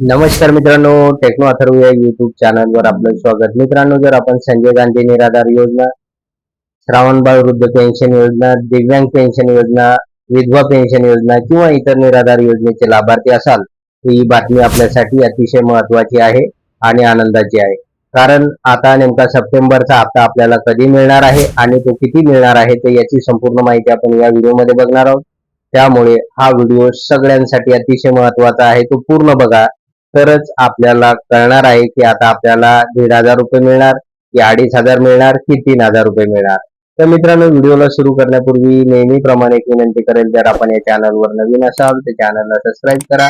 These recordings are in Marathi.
नमस्कार मित्रांनो टेक्नो अथर्व या युट्यूब चॅनलवर आपलं स्वागत. मित्रांनो जर आपण संजय गांधी निराधार योजना श्रावणबाळ वृद्ध पेन्शन योजना दिव्यांग पेन्शन योजना विधवा पेन्शन योजना किंवा इतर निराधार योजनेचे लाभार्थी असाल तर ही बातमी आपल्यासाठी अतिशय महत्वाची आहे आणि आनंदाची आहे. कारण आता नेमका सप्टेंबरचा हप्ता आपल्याला कधी मिळणार आहे आणि तो किती मिळणार आहे तर याची संपूर्ण माहिती आपण या व्हिडिओमध्ये बघणार आहोत. त्यामुळे हा व्हिडिओ सगळ्यांसाठी अतिशय महत्त्वाचा आहे. तो पूर्ण बघा. तरच आपल्याला कळणार आहे की आता आपल्याला दीड हजार रुपये मिळणार की अडीच हजार मिळणार की तीन हजार रुपये मिळणार. तर मित्रांनो व्हिडिओला सुरू करण्यापूर्वी नेहमीप्रमाणे एक विनंती करेल जर आपण या चॅनलवर नवीन असाल तर चॅनलला सबस्क्राईब करा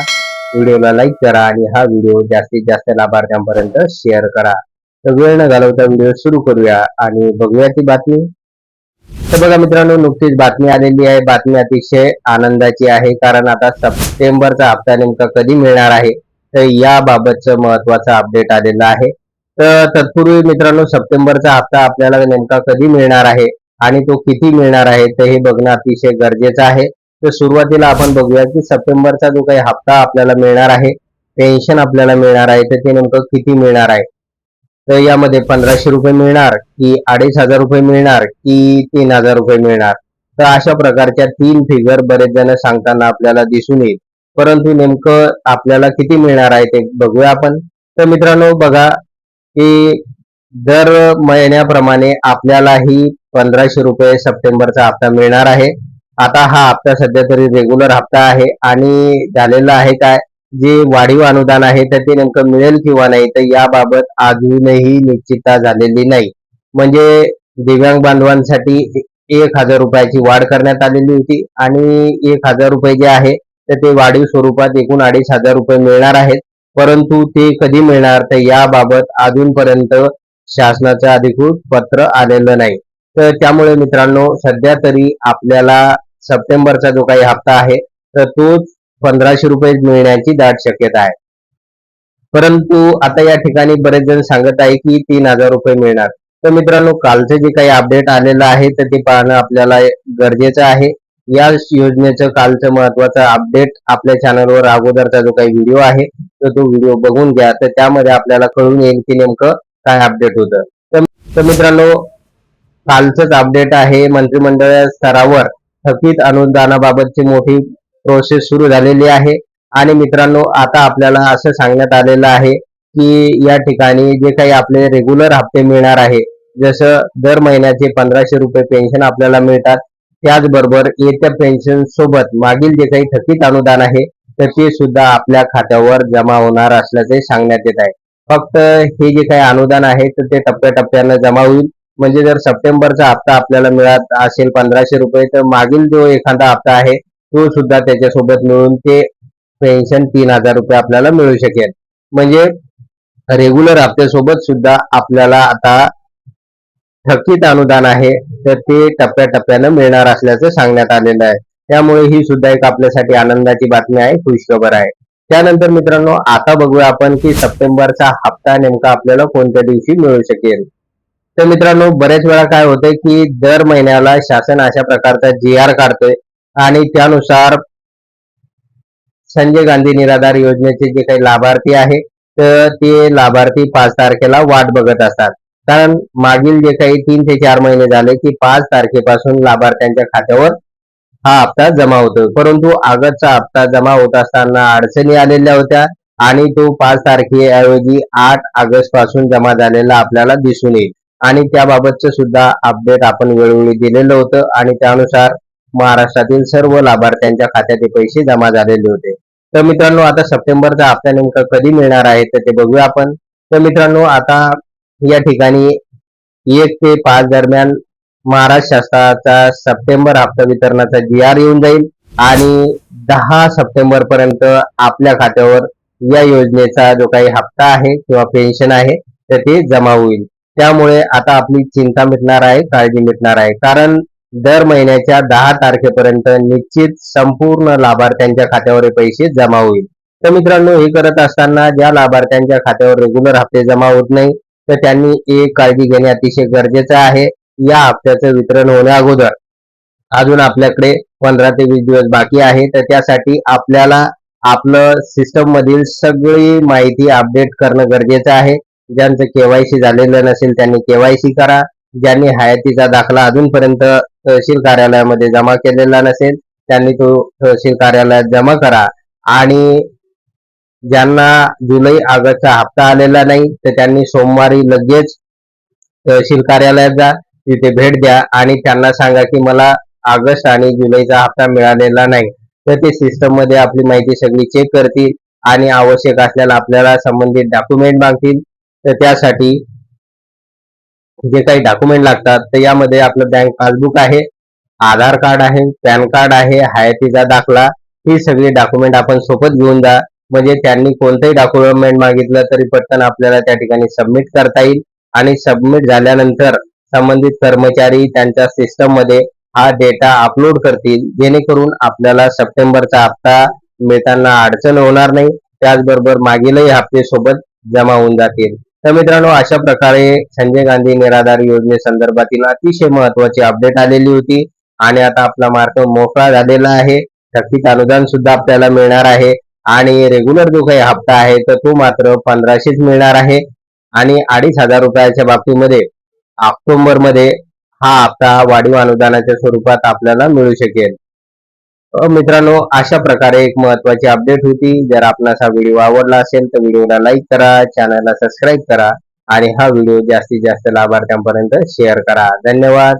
व्हिडिओला लाईक करा आणि हा व्हिडिओ जास्तीत जास्त लाभार्थ्यांपर्यंत शेअर करा. तर वेळ न घालवता व्हिडिओ सुरू करूया आणि बघूया ती बातमी. तर बघा मित्रांनो नुकतीच बातमी आलेली आहे. बातमी अतिशय आनंदाची आहे कारण आता सप्टेंबरचा हप्ता नेमका कधी मिळणार आहे? तर याबाबतचं महत्वाचं अपडेट आलेलं आहे. तर तत्पूर्वी मित्रांनो सप्टेंबरचा हप्ता आपल्याला नेमका कधी मिळणार आहे आणि तो किती मिळणार आहे तर हे बघणं अतिशय गरजेचं आहे. तर सुरुवातीला आपण बघूया की सप्टेंबरचा जो काही हप्ता आपल्याला मिळणार आहे पेन्शन आपल्याला मिळणार आहे तर ते नेमकं किती मिळणार आहे? तर यामध्ये पंधराशे रुपये मिळणार की अडीच हजार रुपये मिळणार की तीन हजार रुपये मिळणार. तर अशा प्रकारच्या तीन फिगर बरेच जण सांगताना आपल्याला दिसून येईल. परंतु नेमकं आपल्याला किती मिळणार आहे ते बघूया आपण. तर मित्रांनो बघा की दर महिन्याप्रमाणे आपल्यालाही पंधराशे रुपये सप्टेंबरचा हप्ता मिळणार आहे. आता हा हप्ता सध्या तरी रेग्युलर हप्ता आहे आणि झालेला आहे काय? जे वाढीव अनुदान आहे तर ते नेमकं मिळेल किंवा नाही तर याबाबत अजूनही निश्चितता झालेली नाही. म्हणजे दिव्यांग बांधवांसाठी एक हजार रुपयाची वाढ करण्यात आलेली होती आणि एक हजार रुपये जे आहे तर ते वाढीव स्वरूपात एकूण अडीच हजार रुपये मिळणार आहेत. परंतु ते कधी मिळणार तर याबाबत अजूनपर्यंत शासनाचं अधिकृत पत्र आलेलं नाही. तर त्यामुळे मित्रांनो सध्या तरी आपल्याला सप्टेंबरचा जो काही हप्ता आहे तर तोच पंधराशे रुपये मिळण्याची दाट शक्यता आहे. परंतु आता या ठिकाणी बरेच जण सांगत आहे की तीन हजार रुपये मिळणार. तर मित्रांनो कालचं जे काही अपडेट आलेलं आहे तर ते पाहणं आपल्याला गरजेचं आहे. या योजनेचं कालचं महत्वाचं अपडेट आपल्या चॅनलवर अगोदरचा जो काही व्हिडिओ आहे तर तो व्हिडिओ बघून घ्या. तर त्यामध्ये आपल्याला कळून येईल की नेमकं काय अपडेट होतं. तर- मित्रांनो कालचंच अपडेट आहे मंत्रिमंडळ स्तरावर थकीत अनुदानाबाबतची मोठी प्रोसेस सुरू झालेली आहे. आणि मित्रांनो आता आपल्याला असं सांगण्यात आलेलं आहे की या ठिकाणी जे काही आपले रेग्युलर हप्ते मिळणार आहे जसं दर महिन्याचे पंधराशे रुपये पेन्शन आपल्याला मिळतात त्याचबरोबर येत्या पेन्शन सोबत मागील जे काही थकीत अनुदान आहे तर ते सुद्धा आपल्या खात्यावर जमा होणार असल्याचे सांगण्यात येत आहे. फक्त हे जे काही अनुदान आहे तर ते टप्प्याटप्प्यानं जमा होईल. म्हणजे जर सप्टेंबरचा हप्ता आपल्याला मिळत असेल पंधराशे रुपये तर मागील जो एखादा हप्ता आहे तो सुद्धा त्याच्यासोबत मिळून ते पेन्शन तीन हजार रुपये आपल्याला मिळू शकेल. म्हणजे रेग्युलर हप्त्यासोबत सुद्धा आपल्याला आता थकीत अनुदान आहे तर ते टप्प्याटप्प्यानं मिळणार असल्याचं सांगण्यात आलेलं आहे. त्यामुळे ही सुद्धा एक आपल्यासाठी आनंदाची बातमी आहे खुशखबर आहे. त्यानंतर मित्रांनो आता बघूया आपण की सप्टेंबरचा हप्ता नेमका आपल्याला कोणत्या दिवशी मिळू शकेल? तर मित्रांनो बरेच वेळा काय होतंय की दर महिन्याला शासन अशा प्रकारचा जी आर काढतोय आणि त्यानुसार संजय गांधी निराधार योजनेचे जे काही लाभार्थी आहे तर ते लाभार्थी पाच तारखेला वाट बघत असतात. कारण मागील जे काही तीन ते चार महिने झाले की पाच तारखेपासून लाभार्थ्यांच्या खात्यावर हा हप्ता जमा होतो परंतु आगतचा हप्ता जमा होत असताना अडचणी आलेल्या होत्या आणि तो पाच तारखेऐवजी आठ ऑगस्टपासून जमा झालेला आपल्याला दिसून येईल. आणि त्याबाबतचं सुद्धा अपडेट आपण वेळोवेळी दिलेलं होतं आणि त्यानुसार महाराष्ट्रातील सर्व लाभार्थ्यांच्या खात्यात पैसे जमा झालेले होते. तर मित्रांनो आता सप्टेंबरचा हप्ता नेमका कधी मिळणार आहे तर ते बघूया आपण. तर मित्रांनो आता या ठिकाणी एक ते पाच दरम्यान महाराष्ट्र शासनाचा सप्टेंबर हप्ता वितरणाचा जी आर येऊन जाईल आणि दहा सप्टेंबर पर्यंत आपल्या खात्यावर या योजनेचा जो काही हप्ता आहे किंवा पेन्शन आहे तर ते जमा होईल. त्यामुळे आता आपली चिंता मिटणार आहे काळजी मिटणार आहे. कारण दर महिन्याच्या दहा तारखेपर्यंत निश्चित संपूर्ण लाभार्थ्यांच्या खात्यावर पैसे जमा होईल. तर मित्रांनो हे करत असताना ज्या लाभार्थ्यांच्या खात्यावर रेग्युलर हप्ते जमा होत नाही तर त्यांनी एक काळजी घेणे अतिशय गरजेचं आहे. या हप्त्याचं वितरण होण्या अगोदर. अजून आपल्याकडे पंधरा ते वीस दिवस बाकी आहे. तर त्यासाठी आपल्याला आपलं सिस्टम मधील सगळी माहिती अपडेट करणं गरजेचं आहे. ज्यांचं केवायसी झालेलं नसेल त्यांनी केवायसी करा. ज्यांनी हयातीचा दाखला अजूनपर्यंत तहसील कार्यालयामध्ये जमा केलेला नसेल त्यांनी तो तहसील कार्यालयात जमा करा. आणि ज्यांना जुलै ऑगस्टचा हप्ता आलेला नाही तर त्यांनी सोमवारी लगेच तहसील कार्यालयात जा तिथे भेट द्या आणि त्यांना सांगा की मला ऑगस्ट आणि जुलैचा हप्ता मिळालेला नाही. तर ते सिस्टममध्ये आपली माहिती सगळी चेक करतील आणि आवश्यक असल्याला आपल्याला संबंधित डॉक्युमेंट मागतील. तर त्यासाठी जे काही डॉक्युमेंट लागतात तर यामध्ये आपलं बँक पासबुक आहे आधार कार्ड आहे पॅन कार्ड आहे हयातीचा दाखला ही सगळी डॉक्युमेंट आपण सोबत घेऊन जा. म्हणजे त्यांनी कोणतंही डॉक्युमेंट मागितलं तरी पटकन आपल्याला त्या ठिकाणी सबमिट करता येईल. आणि सबमिट झाल्यानंतर संबंधित कर्मचारी त्यांच्या सिस्टममध्ये हा डेटा अपलोड करतील. जेणेकरून आपल्याला सप्टेंबरचा हप्ता मिळताना अडचण होणार नाही. त्याचबरोबर मागीलही हप्ते सोबत जमा होऊन जातील. तर मित्रांनो अशा प्रकारे संजय गांधी निराधार योजनेसंदर्भातील अतिशय महत्वाची अपडेट आलेली होती. आणि आता आपला मार्ग मोकळा झालेला आहे. थकीत अनुदान सुद्धा आपल्याला मिळणार आहे. आणि रेग्युलर जो काही हप्ता आहे तर तो मात्र पंधराशेच मिळणार आहे. आणि अडीच हजार रुपयाच्या बाबतीमध्ये ऑक्टोबरमध्ये हा हप्ता वाढीव अनुदानाच्या स्वरूपात आपल्याला मिळू शकेल. मित्रांनो अशा प्रकारे एक महत्वाची अपडेट होती. जर आपणास हा व्हिडिओ आवडला असेल तर व्हिडिओला लाईक करा चॅनलला सबस्क्राईब करा आणि हा व्हिडिओ जास्तीत जास्त लाभार्थ्यांपर्यंत शेअर करा. धन्यवाद.